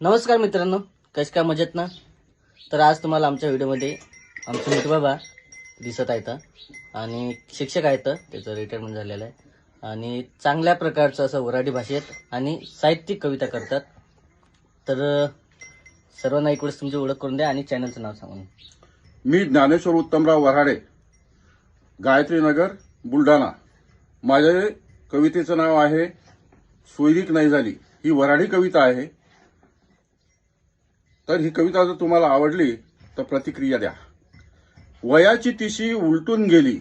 नमस्कार मित्रांनो कश काय मजेत ना? तर आज तुम्हाला आमच्या व्हिडिओमध्ये आमचे मित्र बाबा दिसत आहेत आणि शिक्षक आहेत त्याचं रिटायरमेंट झालेलं आहे. आणि चांगल्या प्रकारचं असं वराडी भाषेत आणि साहित्यिक कविता करतात. तर सर्वांना इकडेच तुमची ओळख करून द्या आणि चॅनलचं नाव सांगून मी ज्ञानेश्वर उत्तमराव वराडे गायत्री नगर बुलढाणा. माझे कवितेचं नाव आहे सोयरीक नाही झाली. ही वराडी कविता आहे. तर ही कविता जर तुम्हाला आवडली तर प्रतिक्रिया द्या. वयाची तिशी उलटून गेली.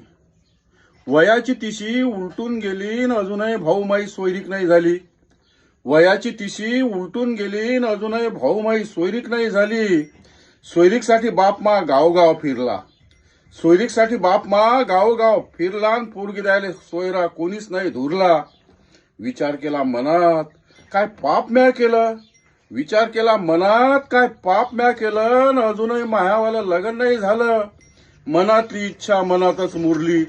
वयाची तिशी उलटून गेली न अजूनही भाऊमाई सोयरीक नाही झाली. वयाची तिशी उलटून गेली न अजूनही भाऊमाई सोयरीक नाही झाली. सोयरीकसाठी बाप मा गावगाव फिरला. सोयरीकसाठी बाप मा गावगाव फिरला आणि पोरगी द्यायला सोयरा कोणीच नाही धुरला. विचार केला मनात काय पाप म्या केलं? विचार केला मनात काय पाप म्या केलं आणि अजूनही मायावाला लग्न नाही झालं. मनातली इच्छा मनातच मुरली.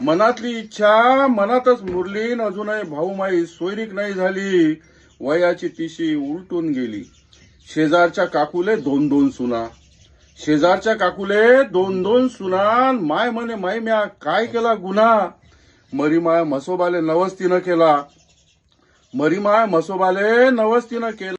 मनातली इच्छा मनातच मुरली आणि अजूनही भाऊमाई सोयरीक नाही झाली. वयाची तिशी उलटून गेली. शेजारच्या काकुले दोन दोन सुना. शेजारच्या काकुले दोन दोन सुना माय म्हणे माय म्या काय केला गुन्हा? मरी माय म्हसोबाले नवस्तीनं केला. मरी माय मसोबाले नवस्तीनं केला.